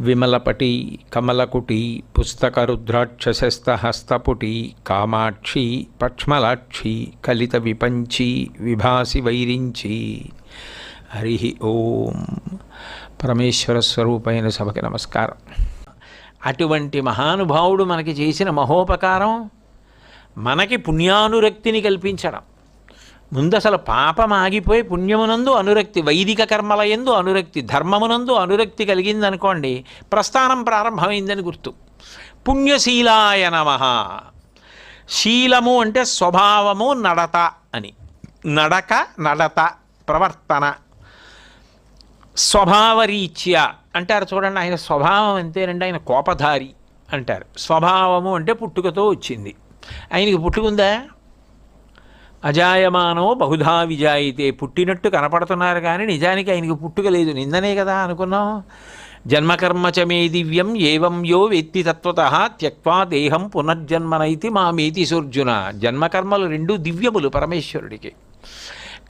విమలపటి కమలకుటి పుస్తకరుద్రాక్షశస్తహస్తపుటి కామాక్షి పక్ష్మలాక్షి కలిత విపంచి విభాసి వైరించి. హరి ఓం. పరమేశ్వర స్వరూపైన సభకి నమస్కారం. అటువంటి మహానుభావుడు మనకి చేసిన మహోపకారం మనకి పుణ్యానురక్తిని కల్పించడం. ముందు అసలు పాపం ఆగిపోయి పుణ్యమునందు అనురక్తి వైదిక కర్మలయందు అనురక్తి ధర్మమునందు అనురక్తి కలిగిందనుకోండి ప్రస్థానం ప్రారంభమైందని గుర్తు. పుణ్యశీలాయ నమ. శీలము అంటే స్వభావము నడత అని. నడక నడత ప్రవర్తన. స్వభావరీత్యా అంటారు చూడండి ఆయన స్వభావం అంతేనండి ఆయన కోపధారి అంటారు. స్వభావము అంటే పుట్టుకతో వచ్చింది. ఆయనకి పుట్టుకుందా? అజాయమానో బహుధా విజాయితే. పుట్టినట్టు కనపడుతున్నారు కానీ నిజానికి ఆయనకి పుట్టుక లేదు. నిందనే కదా అనుకున్నాం. జన్మకర్మ చ మే దివ్యం ఏవం యో వేత్తి తత్వత త్యక్వా దేహం పునర్జన్మనైతి మా మేతి సూర్జున. జన్మకర్మలు రెండు దివ్యములు పరమేశ్వరుడికి.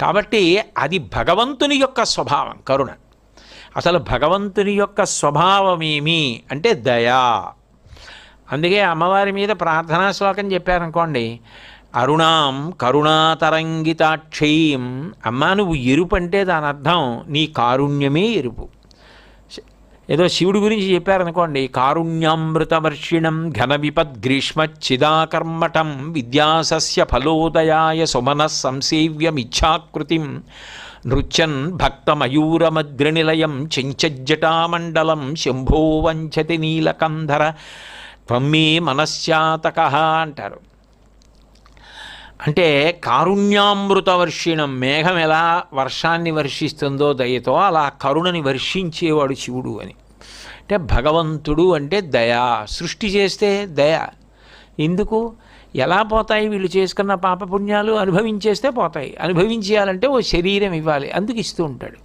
కాబట్టి అది భగవంతుని యొక్క స్వభావం కరుణ. అసలు భగవంతుని యొక్క స్వభావమేమి అంటే దయా. అందుకే అమ్మవారి మీద ప్రార్థనా శ్లోకం చెప్పారనుకోండి అరుణాం కరుణాతరంగితాక్షయీం అమ్మా నువ్వు ఎరుపు అంటే దాని అర్థం నీ కారుణ్యమే ఎరుపు. ఏదో శివుడి గురించి చెప్పారనుకోండి కారుణ్యామృతవర్షిణం ఘన చిదాకర్మఠం విద్యాసస్య ఫలోదయాయ సుమన సంసేవ్యమిచ్ఛాకృతిం. నృత్యన్ భక్తమయూరమద్రినిలయం చెంచజ్జటామండలం శంభో వంచతి నీలకంధర. త్వమ్మే మనశ్చాతక అంటారు. అంటే కారుణ్యామృత వర్షిణం మేఘం ఎలా వర్షాన్ని వర్షిస్తుందో దయతో అలా కరుణని వర్షించేవాడు శివుడు అని. అంటే భగవంతుడు అంటే దయ సృష్టి చేస్తే దయ. ఎందుకు ఎలా పోతాయి వీళ్ళు చేసుకున్న పాపపుణ్యాలు? అనుభవించేస్తే పోతాయి. అనుభవించేయాలంటే ఓ శరీరం ఇవ్వాలి. అందుకు ఇస్తూ ఉంటాడు.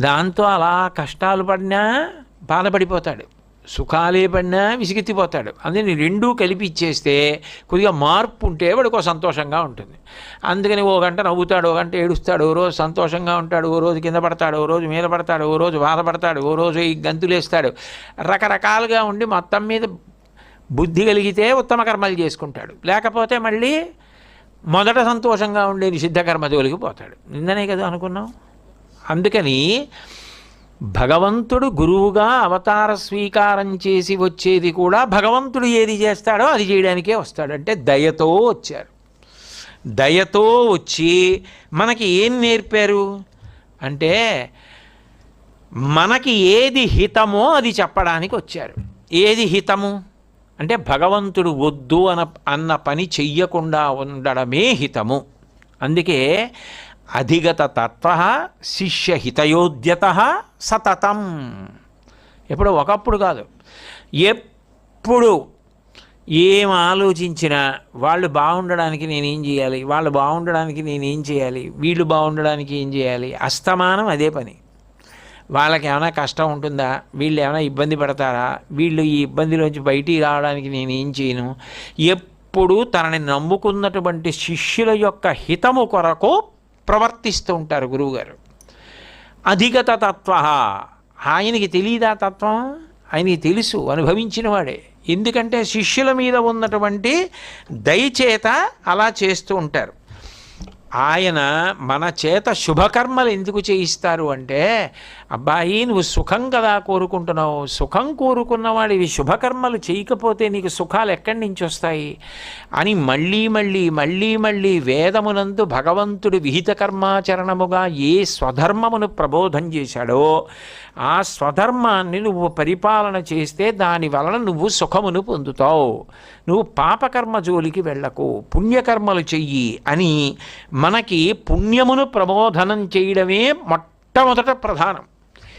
దాంతో అలా కష్టాలు పడినా బాధపడిపోతాడు. సుఖాలే పడినా విసిగెత్తిపోతాడు. అందుకని రెండూ కలిపి ఇచ్చేస్తే కొద్దిగా మార్పు ఉంటే వాడికి ఒక సంతోషంగా ఉంటుంది. అందుకని ఓ గంట నవ్వుతాడు ఓ గంట ఏడుస్తాడు ఓ రోజు సంతోషంగా ఉంటాడు ఓ రోజు కింద పడతాడు ఓ రోజు మీద పడతాడు ఓ రోజు బాధపడతాడు ఓ రోజు ఈ గంతులేస్తాడు. రకరకాలుగా ఉండి మొత్తం మీద బుద్ధి కలిగితే ఉత్తమ కర్మలు చేసుకుంటాడు. లేకపోతే మళ్ళీ మొదట సంతోషంగా ఉండే నిషిద్ధ కర్మ జోలికి పోతాడు. నిన్ననే కదా అనుకున్నాం అందుకని భగవంతుడు గురువుగా అవతార స్వీకారం చేసి వచ్చేది కూడా భగవంతుడు ఏది చేస్తాడో అది చేయడానికే వస్తాడు. అంటే దయతో వచ్చారు. దయతో వచ్చి మనకి ఏం నేర్పారు? అంటే మనకి ఏది హితమో అది చెప్పడానికి వచ్చారు. ఏది హితము? అంటే భగవంతుడు వద్దు అన అన్న పని చెయ్యకుండా ఉండడమే హితము. అందుకే అధిగత తత్వ శిష్య హితయోధ్యత సతతం. ఎప్పుడు ఒకప్పుడు కాదు. ఎప్పుడు ఏం ఆలోచించినా వాళ్ళు బాగుండడానికి నేనేం చేయాలి? వాళ్ళు బాగుండడానికి నేనేం చేయాలి? వీళ్ళు బాగుండడానికి ఏం చేయాలి? అస్తమానం అదే పని. వాళ్ళకి ఏమైనా కష్టం ఉంటుందా? వీళ్ళు ఏమైనా ఇబ్బంది పడతారా? వీళ్ళు ఈ ఇబ్బందిలోంచి బయటికి రావడానికి నేను ఏం చేయను? ఎప్పుడు తనని నమ్ముకున్నటువంటి శిష్యుల యొక్క హితము కొరకు ప్రవర్తిస్తూ ఉంటారు గురువుగారు. అధిగత తత్వ. ఆయనకి తెలియదా తత్వం? ఆయనకి తెలుసు అనుభవించినవాడే ఎందుకంటే శిష్యుల మీద ఉన్నటువంటి దయచేత అలా చేస్తూ ఉంటారు. ఆయన మన చేత శుభకర్మలు ఎందుకు చేయిస్తారు అంటే అబ్బాయి నువ్వు సుఖం కదా కోరుకుంటున్నావు. సుఖం కోరుకున్నవాడివి శుభకర్మలు చేయకపోతే నీకు సుఖాలు ఎక్కడి నుంచి వస్తాయి? అని మళ్ళీ మళ్ళీ మళ్ళీ మళ్ళీ వేదమునందు భగవంతుడు విహిత కర్మాచరణముగా ఏ స్వధర్మమును ప్రబోధం చేశాడో ఆ స్వధర్మాన్ని నువ్వు పరిపాలన చేస్తే దాని వలన నువ్వు సుఖమును పొందుతావు. నువ్వు పాపకర్మ జోలికి వెళ్ళకు పుణ్యకర్మలు చెయ్యి అని మనకి పుణ్యమును ప్రబోధనం చేయడమే మొట్టమొదట ప్రధానం.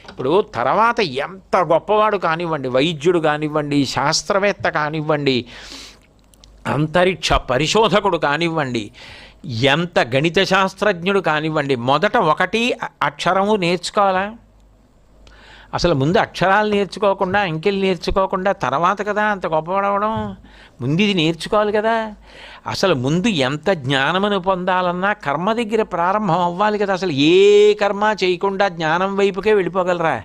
ఇప్పుడు తర్వాత ఎంత గొప్పవాడు కానివ్వండి వైద్యుడు కానివ్వండి శాస్త్రవేత్త కానివ్వండి అంతరిక్ష పరిశోధకుడు కానివ్వండి ఎంత గణిత శాస్త్రజ్ఞుడు కానివ్వండి మొదట ఒకటి అక్షరము నేర్చుకోవాలా? అసలు ముందు అక్షరాలు నేర్చుకోకుండా అంకెలు నేర్చుకోకుండా తర్వాత కదా అంత గొప్పపడవడం ముందు ఇది నేర్చుకోవాలి కదా. అసలు ముందు ఎంత జ్ఞానమును పొందాలన్నా కర్మ దగ్గర ప్రారంభం అవ్వాలి కదా. అసలు ఏ కర్మ చేయకుండా జ్ఞానం వైపుకే వెళ్ళిపోగలరా?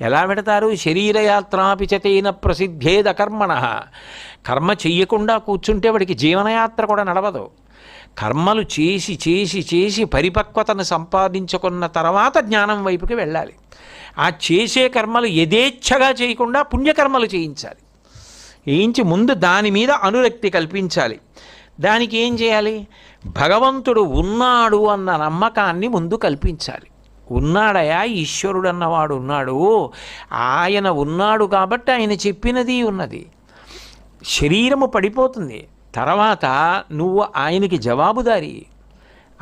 ఎలా పెడతారు శరీరయాత్రాపిచతేన ప్రసిద్ధేద కర్మణ. కర్మ చెయ్యకుండా కూర్చుంటే వాడికి జీవనయాత్ర కూడా నడవదు. కర్మలు చేసి చేసి చేసి పరిపక్వతను సంపాదించుకున్న తర్వాత జ్ఞానం వైపుకి వెళ్ళాలి. ఆ చేసే కర్మలు యథేచ్ఛగా చేయకుండా పుణ్యకర్మలు చేయించాలి. వేయించి ముందు దాని మీద అనురక్తి కల్పించాలి. దానికి ఏం చేయాలి? భగవంతుడు ఉన్నాడు అన్న నమ్మకాన్ని ముందు కల్పించాలి. ఉన్నాడయా? ఈశ్వరుడు అన్నవాడు ఉన్నాడు. ఆయన ఉన్నాడు కాబట్టి ఆయన చెప్పినది ఉన్నది. శరీరము పడిపోతుంది. తర్వాత నువ్వు ఆయనకి జవాబుదారి.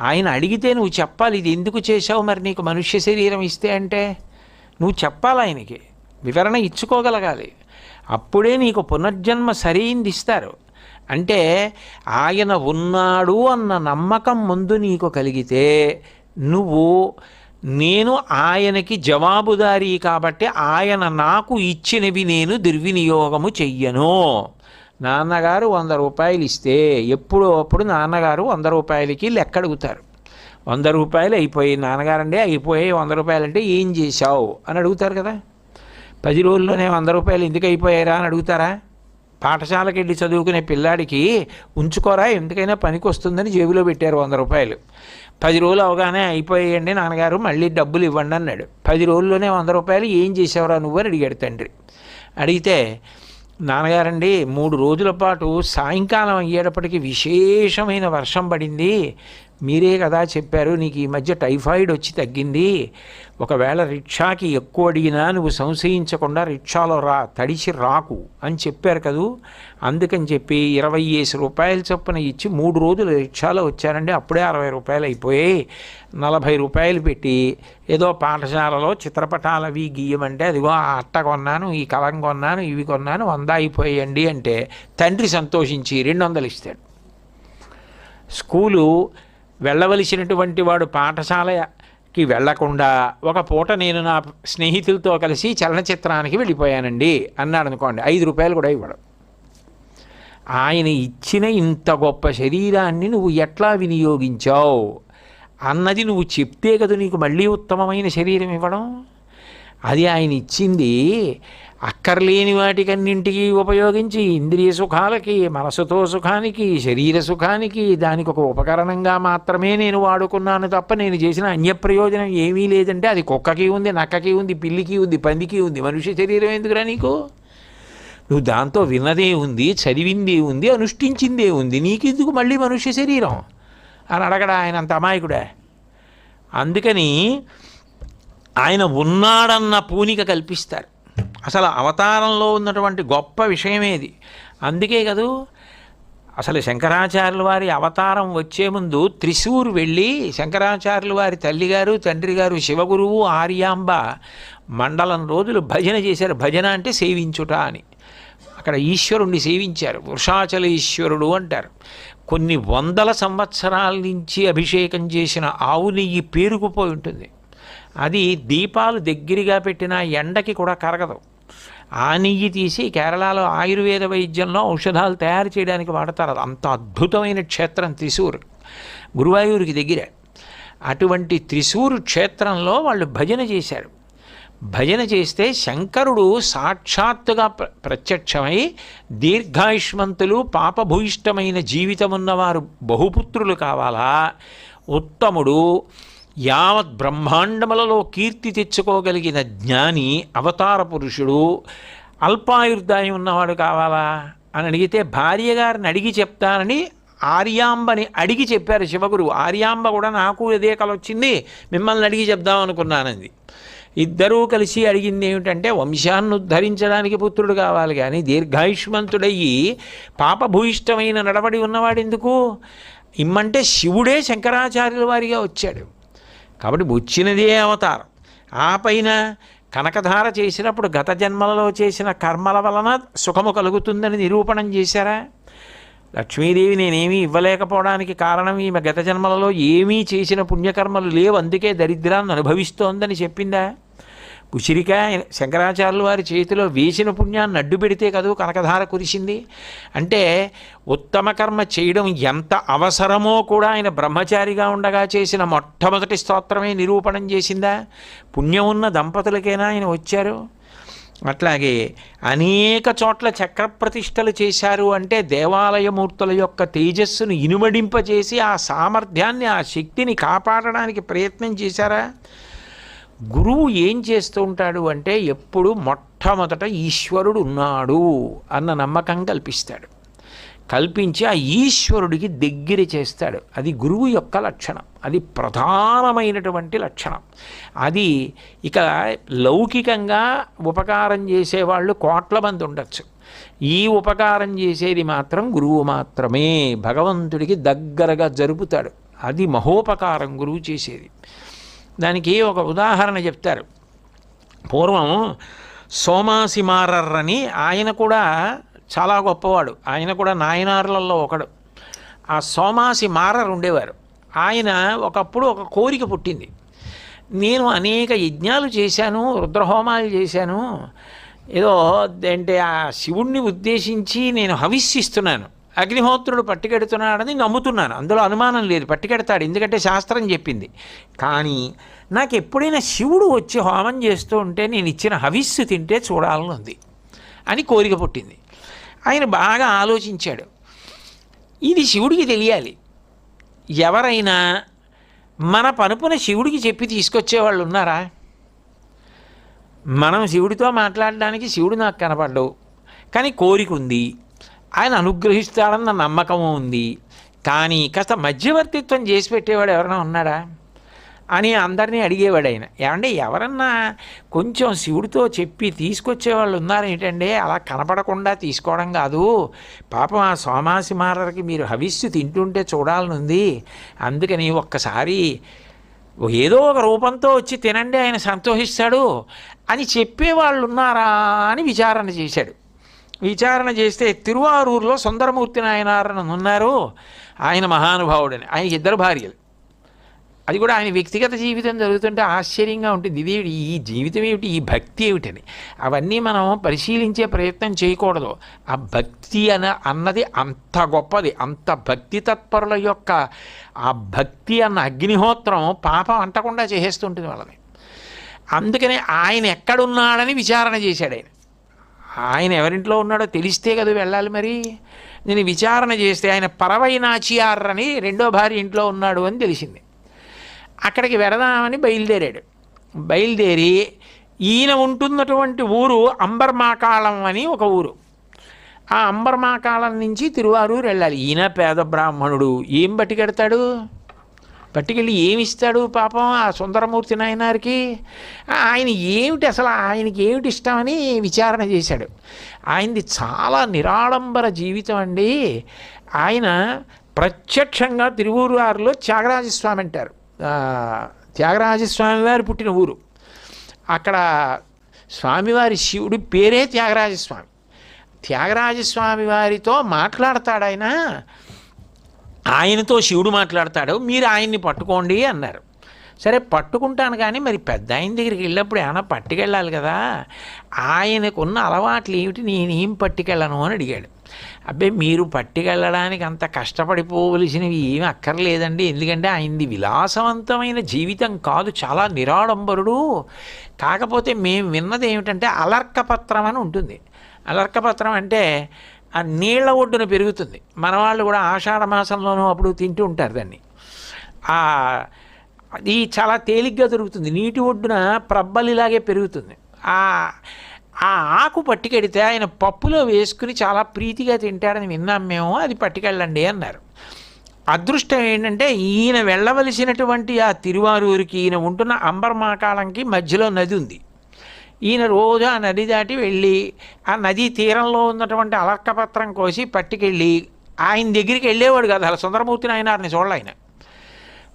ఆయన అడిగితే నువ్వు చెప్పాలి ఇది ఎందుకు చేశావు మరి నీకు మనుష్య శరీరం ఇస్తే అంటే? నువ్వు చెప్పాలి ఆయనకి. వివరణ ఇచ్చుకోగలగాలి. అప్పుడే నీకు పునర్జన్మ సరైంది ఇస్తారు. అంటే ఆయన ఉన్నాడు అన్న నమ్మకం ముందు నీకు కలిగితే నువ్వు నేను ఆయనకి జవాబుదారీ కాబట్టి ఆయన నాకు ఇచ్చినవి నేను దుర్వినియోగము చెయ్యను. నాన్నగారు వంద రూపాయలు ఇస్తే ఎప్పుడో అప్పుడు నాన్నగారు వంద రూపాయలకి లెక్కడుగుతారు. వంద రూపాయలు అయిపోయి నాన్నగారండి అయిపోయాయి వంద రూపాయలు అంటే ఏం చేశావు? అని అడుగుతారు కదా. పది రోజుల్లోనే వంద రూపాయలు ఎందుకు అయిపోయారా అని అడుగుతారా? పాఠశాలకి వెళ్ళి చదువుకునే పిల్లాడికి ఉంచుకోరా ఎందుకైనా పనికి వస్తుందని జేబులో పెట్టారు వంద రూపాయలు. పది రోజులు అవగానే అయిపోయాయండి నాన్నగారు మళ్ళీ డబ్బులు ఇవ్వండి అన్నాడు. పది రోజుల్లోనే వంద రూపాయలు ఏం చేసావురా నువ్వు అని అడిగాడు తండ్రి. అడిగితే నాన్నగారండి మూడు రోజుల పాటు సాయంకాలం అయ్యేటప్పటికి విశేషమైన వర్షం పడింది. మీరే కదా చెప్పారు నీకు ఈ మధ్య టైఫాయిడ్ వచ్చి తగ్గింది. ఒకవేళ రిక్షాకి ఎక్కువ అడిగినా నువ్వు సంశయించకుండా రిక్షాలో రా తడిచి రాకు అని చెప్పారు కదూ. అందుకని చెప్పి ఇరవై ఏసు రూపాయల చొప్పున ఇచ్చి మూడు రోజులు రిక్షాలో వచ్చారండి అప్పుడే అరవై రూపాయలు అయిపోయాయి. నలభై రూపాయలు పెట్టి ఏదో పాఠశాలలో చిత్రపటాలు అవి గీయమంటే అదిగో ఆ అట్ట కొన్నాను ఈ కలం కొన్నాను ఇవి కొన్నాను వంద అయిపోయండి అంటే తండ్రి సంతోషించి రెండు వందలు ఇస్తాడు. స్కూలు వెళ్ళవలసినటువంటి వాడు పాఠశాలకి వెళ్ళకుండా ఒక పూట నేను నా స్నేహితులతో కలిసి చలనచిత్రానికి వెళ్ళిపోయానండి అన్నాడు అనుకోండి. ఐదు రూపాయలు కూడా ఇవ్వడం. ఆయన ఇచ్చిన ఇంత గొప్ప శరీరాన్ని నువ్వు ఎట్లా వినియోగించావు? అన్నది నువ్వు చెప్తే కదా నీకు మళ్ళీ ఉత్తమమైన శరీరం ఇవ్వడం? అది ఆయన ఇచ్చింది అక్కర్లేని వాటికన్నింటికి ఉపయోగించి ఇంద్రియ సుఖాలకి మనసుతో సుఖానికి శరీర సుఖానికి దానికి ఒక ఉపకరణంగా మాత్రమే నేను వాడుకున్నాను తప్ప నేను చేసిన అన్యప్రయోజనం ఏమీ లేదంటే అది కుక్కకి ఉంది నక్కకి ఉంది పిల్లికి ఉంది పందికి ఉంది మనుష్య శరీరం ఎందుకురా నీకు? నువ్వు దాంతో విన్నదే ఉంది చదివిందే ఉంది అనుష్ఠించిందే ఉంది నీకెందుకు మళ్ళీ మనుష్య శరీరం? అని అడగడా ఆయన అంత అమాయకుడే? అందుకని ఆయన ఉన్నాడన్న పూనిక కల్పిస్తారు. అసలు అవతారంలో ఉన్నటువంటి గొప్ప విషయమేది అందుకే కదూ అసలు శంకరాచార్యుల వారి అవతారం వచ్చే ముందు త్రిశూర్ వెళ్ళి శంకరాచార్యుల వారి తల్లిగారు తండ్రి గారు శివగురువు ఆర్యాంబ మండలం రోజులు భజన చేశారు. భజన అంటే సేవించుట అని. అక్కడ ఈశ్వరుణ్ణి సేవించారు. వృషాచల ఈశ్వరుడు అంటారు. కొన్ని వందల సంవత్సరాల నుంచి అభిషేకం చేసిన ఆవు నెయ్యి పేరుకుపోయి ఉంటుంది. అది దీపాలు దగ్గరగా పెట్టిన ఎండకి కూడా కరగదు. ఆ నెయ్యి తీసి కేరళలో ఆయుర్వేద వైద్యంలో ఔషధాలు తయారు చేయడానికి వాడతారు. అంత అద్భుతమైన క్షేత్రం త్రిశూర్. గురువాయూరికి దగ్గరే. అటువంటి త్రిశూరు క్షేత్రంలో వాళ్ళు భజన చేశారు. భజన చేస్తే శంకరుడు సాక్షాత్తుగా ప్ర ప్రత్యక్షమై దీర్ఘాయుష్మంతులు పాపభూయిష్టమైన జీవితం ఉన్నవారు బహుపుత్రులు కావాలా? ఉత్తముడు యావత్ బ్రహ్మాండములలో కీర్తి తెచ్చుకోగలిగిన జ్ఞాని అవతార పురుషుడు అల్పాయుర్దాయం ఉన్నవాడు కావాలా? అని అడిగితే భార్య గారిని అడిగి చెప్తానని ఆర్యాంబని అడిగి చెప్పారు శివగురు. ఆర్యాంబ కూడా నాకు ఇదే కల వచ్చింది మిమ్మల్ని అడిగి చెప్దాం అనుకున్నానంది. ఇద్దరూ కలిసి అడిగింది ఏమిటంటే వంశాన్ని ఉద్ధరించడానికి పుత్రుడు కావాలి కానీ దీర్ఘాయుష్మంతుడయ్యి పాపభూయిష్టమైన నడవడి ఉన్నవాడు ఎందుకు ఇమ్మంటే శివుడే శంకరాచార్యుల వారిగా వచ్చాడు. కాబట్టి వచ్చినదే అవతారం. ఆ పైన కనకధార చేసినప్పుడు గత జన్మలలో చేసిన కర్మల వలన సుఖము కలుగుతుందని నిరూపణం చేశారా? లక్ష్మీదేవి నేనేమీ ఇవ్వలేకపోవడానికి కారణం ఈమె గత జన్మలలో ఏమీ చేసిన పుణ్యకర్మలు లేవు అందుకే దరిద్రాన్ని అనుభవిస్తోందని చెప్పిందా? ఉసిరికాయ శంకరాచార్యుల వారి చేతిలో వేసిన పుణ్యాన్ని అడ్డు పెడితే కదూ కనకధార కురిసింది? అంటే ఉత్తమ కర్మ చేయడం ఎంత అవసరమో కూడా ఆయన బ్రహ్మచారిగా ఉండగా చేసిన మొట్టమొదటి స్తోత్రమే నిరూపణం చేసిందా? పుణ్యం ఉన్న దంపతులకైనా ఆయన వచ్చారు? అట్లాగే అనేక చోట్ల చక్రప్రతిష్టలు చేశారు అంటే దేవాలయమూర్తుల యొక్క తేజస్సును ఇనుమడింపజేసి ఆ సామర్థ్యాన్ని ఆ శక్తిని కాపాడడానికి ప్రయత్నం చేశారా? గురువు ఏం చేస్తూ ఉంటాడు అంటే ఎప్పుడు మొట్టమొదట ఈశ్వరుడు ఉన్నాడు అన్న నమ్మకం కల్పిస్తాడు. కల్పించి ఆ ఈశ్వరుడికి దగ్గర చేస్తాడు. అది గురువు యొక్క లక్షణం. అది ప్రధానమైనటువంటి లక్షణం. అది ఇక లౌకికంగా ఉపకారం చేసేవాళ్ళు కోట్ల మంది ఉండొచ్చు. ఈ ఉపకారం చేసేది మాత్రం గురువు మాత్రమే. భగవంతుడికి దగ్గరగా జరుపుతాడు. అది మహోపకారం గురువు చేసేది. దానికి ఒక ఉదాహరణ చెప్తారు. పూర్వం సోమాసిమారర్ అని ఆయన కూడా చాలా గొప్పవాడు. ఆయన కూడా నాయనార్లలో ఒకడు. ఆ సోమాసి మారర్ ఉండేవారు. ఆయన ఒకప్పుడు ఒక కోరిక పుట్టింది. నేను అనేక యజ్ఞాలు చేశాను రుద్రహోమాలు చేశాను. ఏదో అంటే ఆ శివుణ్ణి ఉద్దేశించి నేను హవిస్సిస్తున్నాను అగ్నిహోత్రుడు పట్టుకెడుతున్నాడని నమ్ముతున్నాను. అందులో అనుమానం లేదు. పట్టుకెడతాడు. ఎందుకంటే శాస్త్రం చెప్పింది. కానీ నాకు ఎప్పుడైనా శివుడు వచ్చి హోమం చేస్తూ ఉంటే నేను ఇచ్చిన హవిస్సు తింటే చూడాలని ఉంది అని కోరిక పుట్టింది. ఆయన బాగా ఆలోచించాడు. ఇది శివుడికి తెలియాలి. ఎవరైనా మన పనుపున శివుడికి చెప్పి తీసుకొచ్చేవాళ్ళు ఉన్నారా? మనం శివుడితో మాట్లాడడానికి శివుడు నాకు కనపడ్డావు కానీ కోరిక ఉంది. ఆయన అనుగ్రహిస్తాడన్న నమ్మకం ఉంది. కానీ కాస్త మధ్యవర్తిత్వం చేసి పెట్టేవాడు ఎవరైనా ఉన్నాడా? అని అందరినీ అడిగేవాడు ఆయన. ఏమంటే ఎవరన్నా కొంచెం శివుడితో చెప్పి తీసుకొచ్చేవాళ్ళు ఉన్నారేంటంటే అలా కనపడకుండా తీసుకోవడం కాదు. పాపం ఆ సోమాసి మారకి మీరు హవిస్సు తింటుంటే చూడాలనుంది. అందుకని ఒక్కసారి ఏదో ఒక రూపంతో వచ్చి తినండి ఆయన సంతోషిస్తాడు అని చెప్పేవాళ్ళు ఉన్నారా అని విచారణ చేశాడు. విచారణ చేస్తే తిరువారూరులో సుందరమూర్తి నాయనారని ఉన్నారు. ఆయన మహానుభావుడని. ఆయన ఇద్దరు భార్యలు. అది కూడా ఆయన వ్యక్తిగత జీవితం జరుగుతుంటే ఆశ్చర్యంగా ఉంటుంది. ఇది ఈ జీవితం ఏమిటి? ఈ భక్తి ఏమిటని. అవన్నీ మనం పరిశీలించే ప్రయత్నం చేయకూడదు. ఆ భక్తి అన అన్నది అంత గొప్పది. అంత భక్తి తత్పరుల యొక్క ఆ భక్తి అన్న అగ్నిహోత్రం పాపం అంటకుండా చేసేస్తుంటుంది వాళ్ళని. అందుకనే ఆయన ఎక్కడున్నాడని విచారణ చేశాడు ఆయన. ఆయన ఎవరింట్లో ఉన్నాడో తెలిస్తే కదా వెళ్ళాలి మరి. నేను విచారణ చేస్తే ఆయన పరవైనాచియార్ అని రెండో భార్య ఇంట్లో ఉన్నాడు అని తెలిసింది. అక్కడికి వెడదామని బయలుదేరాడు. బయలుదేరి ఈయన ఉంటున్నటువంటి ఊరు అంబర్మాకాళం అని ఒక ఊరు. ఆ అంబర్మాకాళం నుంచి తిరువారూరు వెళ్ళాలి. ఈయన పేద బ్రాహ్మణుడు. ఏం బట్టి కడతాడు పట్టుకెళ్ళి ఏమిస్తాడు పాపం ఆ సుందరమూర్తి నాయనారికి? ఆయన ఏమిటి అసలు ఆయనకి ఏమిటి ఇష్టమని విచారణ చేశాడు. ఆయనది చాలా నిరాడంబర జీవితం అండి. ఆయన ప్రత్యక్షంగా తిరువూరువారిలో త్యాగరాజస్వామి అంటారు. త్యాగరాజస్వామి వారు పుట్టిన ఊరు. అక్కడ స్వామివారి శివుడి పేరే త్యాగరాజస్వామి. త్యాగరాజస్వామి వారితో మాట్లాడతాడు ఆయన. ఆయనతో శివుడు మాట్లాడతాడు మీరు ఆయన్ని పట్టుకోండి అన్నారు. సరే పట్టుకుంటాను కానీ మరి పెద్ద ఆయన దగ్గరికి వెళ్ళినప్పుడు ఏమైనా పట్టుకెళ్ళాలి కదా? ఆయనకున్న అలవాట్లు ఏమిటి? నేనేం పట్టుకెళ్ళను అని అడిగాడు. అబ్బే మీరు పట్టుకెళ్ళడానికి అంత కష్టపడిపోవలసినవి ఏమి అక్కర్లేదండి. ఎందుకంటే ఆయనది విలాసవంతమైన జీవితం కాదు చాలా నిరాడంబరుడు. కాకపోతే మేము విన్నది ఏమిటంటే అలర్కపత్రం అని ఉంటుంది. అలర్కపత్రం అంటే ఆ నీళ్ళ ఒడ్డున పెరుగుతుంది. మన వాళ్ళు కూడా ఆషాఢ మాసంలోనూ అప్పుడు తింటూ ఉంటారు దాన్ని. ఇది అది చాలా తేలిగ్గా దొరుకుతుంది. నీటి ఒడ్డున ప్రబ్బలిలాగే పెరుగుతుంది. ఆ ఆ ఆకు పట్టుకెడితే ఆయన పప్పులో వేసుకుని చాలా ప్రీతిగా తింటాడని విన్నాం మేము. అది పట్టుకెళ్ళండి అన్నారు. అదృష్టం ఏంటంటే ఈయన వెళ్ళవలసినటువంటి ఆ తిరువారూరికి ఈయన ఉంటున్న అంబర్మాకాలంకి మధ్యలో నది ఉంది. ఈయన రోజు ఆ నది దాటి వెళ్ళి ఆ నదీ తీరంలో ఉన్నటువంటి అలర్కపత్రం కోసి పట్టుకెళ్ళి ఆయన దగ్గరికి వెళ్ళేవాడు కదా. అలా సుందరమూర్తి నాయనారిని చూడాలి ఆయన.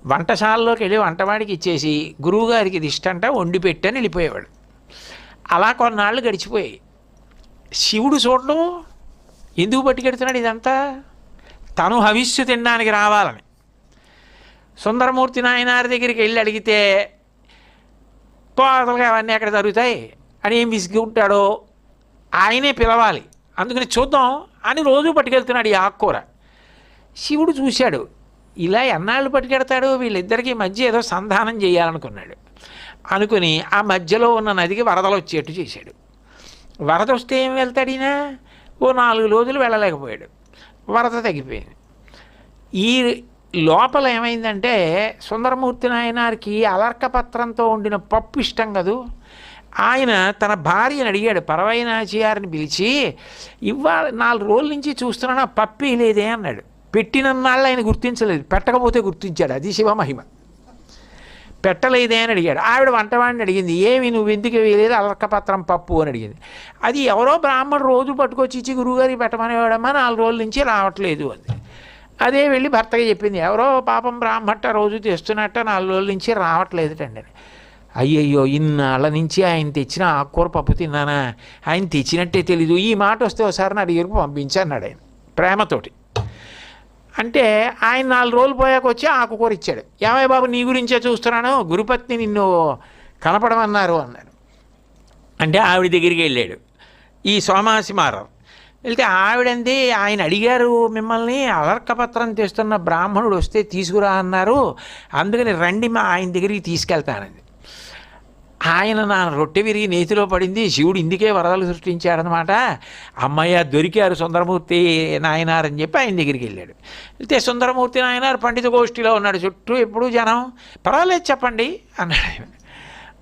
వంటశాలలోకి వెళ్ళి వంటవాడికి ఇచ్చేసి గురువుగారికి ఇది ఇష్టంట వండి పెట్టని వెళ్ళిపోయేవాడు. అలా కొన్నాళ్ళు గడిచిపోయాయి. శివుడు చూడడం ఎందుకు పట్టుకెడుతున్నాడు ఇదంతా? తను హవిష్యు తినడానికి రావాలని. సుందరమూర్తి నాయనారి దగ్గరికి వెళ్ళి అడిగితే పోతలుగా అవన్నీ ఎక్కడ జరుగుతాయి? అని ఏం విసిగుంటాడో ఆయనే పిలవాలి. అందుకని చూద్దాం. అని రోజు పట్టుకెళ్తున్నాడు ఈ ఆకుకూర. శివుడు చూశాడు. ఇలా ఎన్నాళ్ళు పట్టుకెడతాడు? వీళ్ళిద్దరికీ మధ్య ఏదో సంధానం చేయాలనుకున్నాడు. అనుకుని ఆ మధ్యలో ఉన్న నదికి వరదలు వచ్చేట్టు చేశాడు. వరద వస్తే ఏం వెళ్తాడినా ఓ నాలుగు రోజులు వెళ్ళలేకపోయాడు. వరద తగ్గిపోయింది. ఈ లోపల ఏమైందంటే సుందరమూర్తి నాయనారికి అలర్కపత్రంతో ఉండిన పప్పు ఇష్టం కదూ. ఆయన తన భార్యను అడిగాడు పరవైనాచియారిని పిలిచి ఇవాళ నాలుగు రోజుల నుంచి చూస్తున్నాను ఆ పప్పి లేదే అన్నాడు. పెట్టినన్నాళ్ళు ఆయన గుర్తించలేదు పెట్టకపోతే గుర్తించాడు అది శివమహిమ పెట్టలేదే అని అడిగాడు. ఆవిడ వంటవాడిని అడిగింది ఏమి నువ్వు ఎందుకు వేయలేదు అలర్కపత్రం పప్పు? అని అడిగింది. అది ఎవరో బ్రాహ్మణుడు రోజు పట్టుకొచ్చి ఇచ్చి గురువుగారికి పెట్టమనేవాడమ్మా నాలుగు రోజుల నుంచి రావట్లేదు అంది. అదే వెళ్ళి భర్తగా చెప్పింది ఎవరో పాపం బ్రాహ్మట్ట రోజు తెస్తున్నట్ట నాలుగు రోజుల నుంచి రావట్లేదుటండి అయ్యయ్యో ఇన్నాళ్ళ నుంచి ఆయన తెచ్చిన ఆకుకూర పప్పు తిన్నానా? ఆయన తెచ్చినట్టే తెలీదు. ఈ మాట వస్తే ఒకసారి నా దగ్గరకు పంపించన్నాడు ఆయన ప్రేమతోటి. అంటే ఆయన నాలుగు రోజులు పోయాక వచ్చి ఆకుకూర ఇచ్చాడు. ఏమయ్య బాబు నీ గురించే చూస్తున్నాను గురుపత్ని నిన్ను కనపడమన్నారు అన్నారు అంటే ఆవిడ దగ్గరికి వెళ్ళాడు. ఈ సోమాసి మారారు వెళ్తే ఆవిడంది ఆయన అడిగారు మిమ్మల్ని అలర్కపత్రం తెస్తున్న బ్రాహ్మణుడు వస్తే తీసుకురా అన్నారు. అందుకని రండి మా ఆయన దగ్గరికి తీసుకెళ్తానండి ఆయన నా రొట్టె విరిగి నేతిలో పడింది శివుడు ఇందుకే వరదలు సృష్టించాడనమాట అమ్మయ్య దొరికారు సుందరమూర్తి నాయనారని చెప్పి ఆయన దగ్గరికి వెళ్ళాడు. వెళ్తే సుందరమూర్తి నాయనారు పండిత గోష్ఠిలో ఉన్నాడు చుట్టూ ఎప్పుడు జనం. పర్వాలేదు చెప్పండి అన్నాడు ఆయన.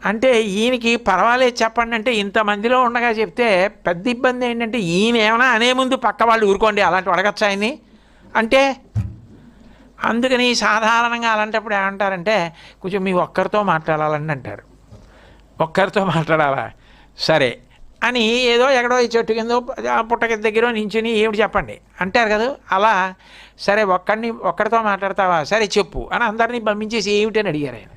అంటే ఈయనకి పర్వాలేదు చెప్పండి అంటే ఇంతమందిలో ఉండగా చెప్తే పెద్ద ఇబ్బంది ఏంటంటే ఈయన ఏమైనా అనే ముందు పక్క వాళ్ళు ఊరుకోండి అలాంటి అడగచ్చు ఆయన్ని? అంటే అందుకని సాధారణంగా అలాంటప్పుడు ఏమంటారంటే కొంచెం మీ ఒక్కరితో మాట్లాడాలని అంటారు. ఒక్కరితో మాట్లాడాలా? సరే. అని ఏదో ఎక్కడో ఈ చెట్టు కింద పుట్టక దగ్గర నించుని ఏమిటి చెప్పండి? అంటారు కదా అలా సరే ఒక్కడిని ఒక్కడితో మాట్లాడతావా? సరే చెప్పు అని అందరినీ పంపించేసి ఏమిటని అడిగారు ఆయన.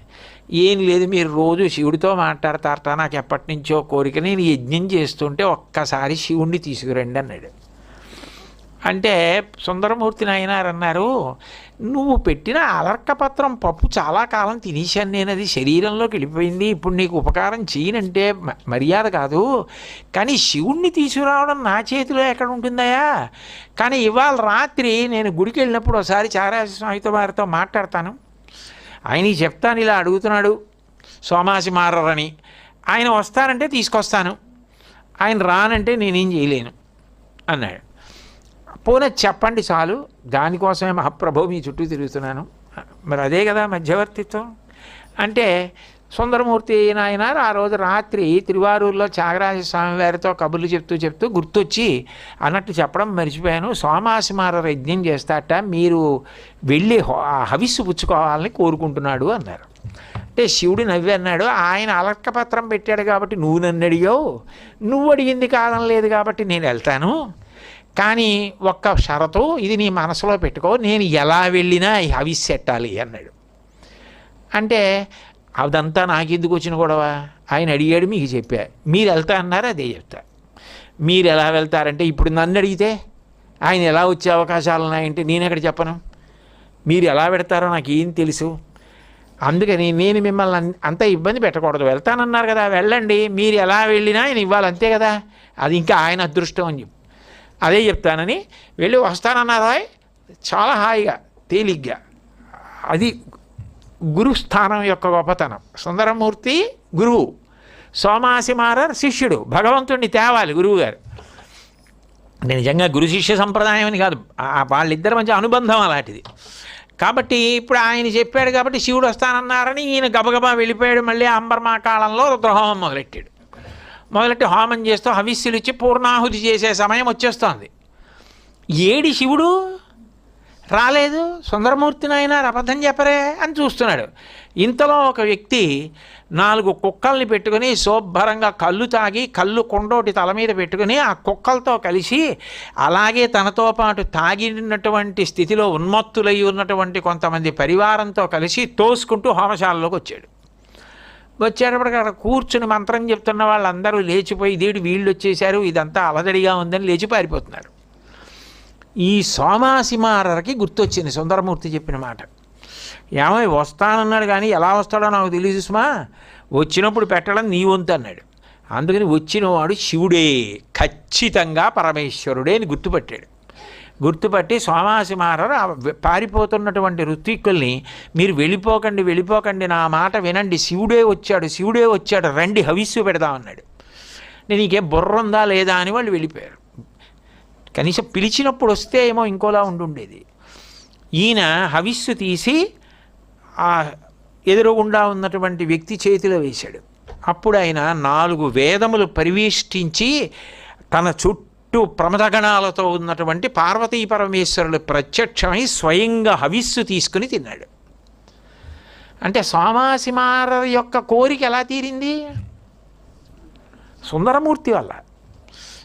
ఏం లేదు మీరు రోజు శివుడితో మాట్లాడతారట నాకు ఎప్పటి నుంచో కోరిక. నేను యజ్ఞం చేస్తుంటే ఒక్కసారి శివుణ్ణి తీసుకురండి అన్నాడు. అంటే సుందరమూర్తి నాయనారు అన్నారు నువ్వు పెట్టిన అలర్కపత్రం పప్పు చాలా కాలం తినేశాను నేను అది శరీరంలోకి వెళ్ళిపోయింది ఇప్పుడు నీకు ఉపకారం చేయనంటే మర్యాద కాదు. కానీ శివుణ్ణి తీసుకురావడం నా చేతిలో ఎక్కడ ఉంటుందయా కానీ ఇవాళ రాత్రి నేను గుడికి వెళ్ళినప్పుడు ఒకసారి చారాస్వామితో వారితో మాట్లాడతాను. ఆయన చెప్తాను ఇలా అడుగుతున్నాడు. సోమాసి మారని ఆయన వస్తారంటే తీసుకొస్తాను. ఆయన రానంటే నేనేం చేయలేను అన్నాడు. పోనీ చెప్పండి చాలు. దానికోసమే మహాప్రభు మీ చుట్టూ తిరుగుతున్నాను. మరి అదే కదా మధ్యవర్తిత్వం. అంటే సుందరమూర్తి నాయనారు ఆ రోజు రాత్రి తిరువారూరులో త్యాగరాజ స్వామి వారితో కబుర్లు చెప్తూ చెప్తూ గుర్తొచ్చి అన్నట్టు చెప్పడం మర్చిపోయాను. సోమాసిమార యజ్ఞం చేస్తాట మీరు వెళ్ళి ఆ హవిస్సు పుచ్చుకోవాలని కోరుకుంటున్నాడు అన్నారు. అంటే శివుడు నవ్వి అన్నాడు ఆయన అలక్కపత్రం పెట్టాడు కాబట్టి నువ్వు నన్ను అడిగావు నువ్వు అడిగింది కాదం లేదు కాబట్టి నేను వెళ్తాను. కానీ ఒక్క షరతు ఇది నీ మనసులో పెట్టుకో నేను ఎలా వెళ్ళినా ఈ హవిస్ ఎట్టాలి అన్నాడు. అంటే అదంతా నాకెందుకు వచ్చిన గొడవ? ఆయన అడిగాడు మీకు చెప్పా. మీరు వెళ్తా అన్నారు? అదే చెప్తా. మీరు ఎలా వెళ్తారంటే ఇప్పుడు నన్ను అడిగితే ఆయన ఎలా వచ్చే అవకాశాలు ఉన్నాయంటే నేను ఎక్కడ చెప్పను? మీరు ఎలా పెడతారో నాకు ఏం తెలుసు. అందుకని నేను మిమ్మల్ని అంత ఇబ్బంది పెట్టకూడదు. వెళ్తానన్నారు కదా వెళ్ళండి. మీరు ఎలా వెళ్ళినా ఆయన ఇవ్వాలి అంతే కదా. అది ఇంకా ఆయన అదృష్టం అని చెప్పి. అదే చెప్తానని వెళ్ళి వస్తానన్నారా చాలా హాయిగా తేలిగ్గా. అది గురుస్థానం యొక్క గొప్పతనం. సుందరమూర్తి గురువు. సోమాసిమారర్ శిష్యుడు. భగవంతుడిని తేవాలి గురువుగారు. నేను నిజంగా గురు శిష్య సంప్రదాయం అని కాదు. ఆ- వాళ్ళిద్దరి మధ్య అనుబంధం అలాంటిది. కాబట్టి ఇప్పుడు ఆయన చెప్పాడు కాబట్టి శివుడు వస్తానన్నారని ఈయన గబగబా వెళ్ళిపోయాడు. మళ్ళీ అంబర్మా కాలంలో రుద్రహోమం మొదలెట్టాడు. మొదలెట్టి హోమం చేస్తూ హవిస్సులు ఇచ్చి పూర్ణాహుతి చేసే సమయం వచ్చేస్తోంది. ఏడి శివుడు? రాలేదు సుందరమూర్తి నాయన అబద్ధం చెప్పరే అని చూస్తున్నాడు. ఇంతలో ఒక వ్యక్తి నాలుగు కుక్కల్ని పెట్టుకుని శుభ్రంగా కళ్ళు తాగి కళ్ళు కొండోటి తల మీద పెట్టుకుని ఆ కుక్కలతో కలిసి అలాగే తనతో పాటు తాగినటువంటి స్థితిలో ఉన్మత్తులై ఉన్నటువంటి కొంతమంది పరివారంతో కలిసి తోసుకుంటూ హోమశాలలోకి వచ్చాడు. వచ్చేటప్పటికి అక్కడ కూర్చుని మంత్రం చెప్తున్న వాళ్ళందరూ లేచిపోయి దీడు వీళ్ళు వచ్చేసారు? ఇదంతా అలజడిగా ఉందని లేచి పారిపోతున్నారు. ఈ సోమాసిమారకి గుర్తొచ్చింది సుందరమూర్తి చెప్పిన మాట. ఏమై వస్తానన్నాడు కానీ ఎలా వస్తాడో నాకు తెలియదు సుమా. వచ్చినప్పుడు పెట్టడం నీ వంతు అన్నాడు. అందుకని వచ్చినవాడు శివుడే ఖచ్చితంగా పరమేశ్వరుడే అని గుర్తుపట్టాడు. గుర్తుపట్టి సోమాసిమారరు ఆ పారిపోతున్నటువంటి ఋత్విక్కుల్ని మీరు వెళ్ళిపోకండి వెళ్ళిపోకండి నా మాట వినండి శివుడే వచ్చాడు శివుడే వచ్చాడు రండి హవిస్సు పెడదామన్నాడు. నేను నీకేం బుర్ర ఉందా లేదా అని వాళ్ళు వెళ్ళిపోయారు. కనీసం పిలిచినప్పుడు వస్తే ఏమో ఇంకోలా ఉండుండేది. ఈయన హవిస్సు తీసి ఆ ఎదురుగుండా ఉన్నటువంటి వ్యక్తి చేతిలో వేశాడు. అప్పుడు ఆయన నాలుగు వేదములు పరివేష్టించి తన చుట్టూ ప్రమదగణాలతో ఉన్నటువంటి పార్వతీ పరమేశ్వరులు ప్రత్యక్షమై స్వయంగా హవిస్సు తీసుకుని తిన్నాడు. అంటే సోమాసిమార యొక్క కోరిక ఎలా తీరింది? సుందరమూర్తి వల్ల.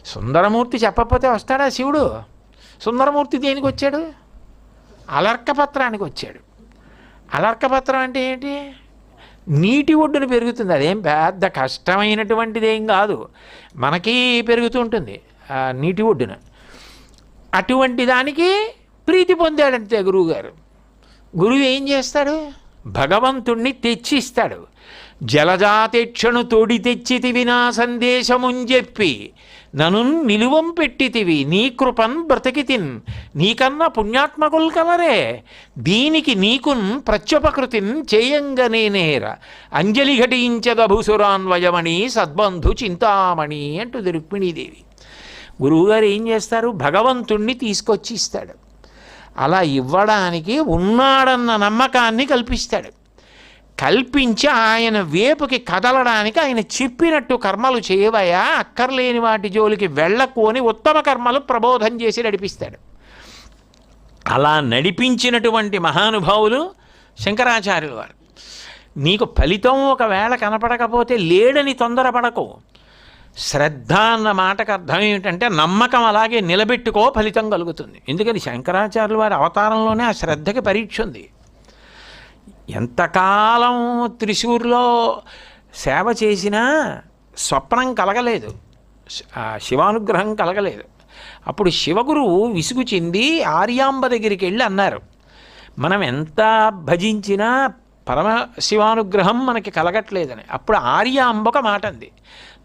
సుందరమూర్తి చెప్పకపోతే వస్తాడా శివుడు? సుందరమూర్తి దేనికి వచ్చాడు? అలర్కపత్రానికి వచ్చాడు అలర్కపత్రం అంటే ఏంటి? నీటి ఒడ్డున పెరుగుతుంది. అదేం పెద్ద కష్టమైనటువంటిది ఏం కాదు. మనకి పెరుగుతూ ఉంటుంది నీటి ఒడ్డున. అటువంటి దానికి ప్రీతి పొందాడంతే గురువుగారు. గురువు ఏం చేస్తాడు? భగవంతుణ్ణి తెచ్చిస్తాడు. జలజాతేక్షను తోడి తెచ్చితివి నా సందేశమున్ చెప్పి నను నిలువం పెట్టితివి నీ కృపన్ బ్రతికితిన్ నీకన్నా పుణ్యాత్మకులు కలరే దీనికి నీకున్ ప్రత్యుపకృతిన్ చేయంగనేనేర అంజలి ఘటించదభుసురాన్వయమణి సద్బంధు చింతామణి అంటుంది రుక్మిణీదేవి గురువుగారు ఏం చేస్తారు? భగవంతుణ్ణి తీసుకొచ్చి ఇస్తాడు అలా ఇవ్వడానికి ఉన్నాడన్న నమ్మకాన్ని కల్పిస్తాడు. కల్పించి ఆయన వేపుకి కదలడానికి ఆయన చెప్పినట్టు కర్మలు చేయవయా అక్కర్లేని వాటి జోలికి వెళ్ళకు అని ఉత్తమ కర్మలు ప్రబోధం చేసి నడిపిస్తాడు. అలా నడిపించినటువంటి మహానుభావులు శంకరాచార్యులు వారు. నీకు ఫలితం ఒకవేళ కనపడకపోతే లేడని తొందరపడకు. శ్రద్ధ అన్న మాటకు అర్థం ఏమిటంటే నమ్మకం అలాగే నిలబెట్టుకో ఫలితం కలుగుతుంది. ఎందుకని శంకరాచార్యుల వారి అవతారంలోనే ఆ శ్రద్ధకి పరీక్ష ఉంది. ఎంతకాలం త్రిశూర్లో సేవ చేసినా స్వప్నం కలగలేదు. శివానుగ్రహం కలగలేదు. అప్పుడు శివగురువు విసుగు చెంది ఆర్యాంబ దగ్గరికి వెళ్ళి అన్నారు మనం ఎంత భజించినా పరమ శివానుగ్రహం మనకి కలగట్లేదని. అప్పుడు ఆర్యాంబ ఒక మాట అంది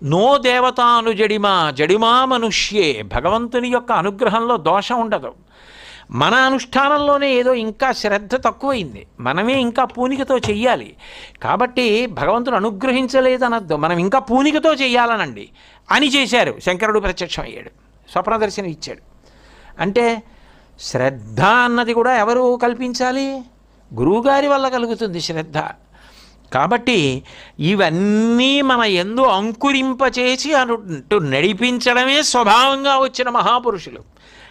నో దేవతాను జడిమా జడిమా మనుష్యే భగవంతుని యొక్క అనుగ్రహంలో దోషం ఉండదు. మన అనుష్ఠానంలోనే ఏదో ఇంకా శ్రద్ధ తక్కువైంది. మనమే ఇంకా పూనికతో చెయ్యాలి. కాబట్టి భగవంతుడు అనుగ్రహించలేదనద్దు. మనం ఇంకా పూనికతో చెయ్యాలనండి. అని చేశారు. శంకరుడు ప్రత్యక్షం అయ్యాడు స్వప్న దర్శనం ఇచ్చాడు. అంటే శ్రద్ధ అన్నది కూడా ఎవరు కల్పించాలి? గురువుగారి వల్ల కలుగుతుంది శ్రద్ధ. కాబట్టి ఇవన్నీ మన ఎందు అంకురింపచేసి అటు నడిపించడమే స్వభావంగా వచ్చిన మహాపురుషులు.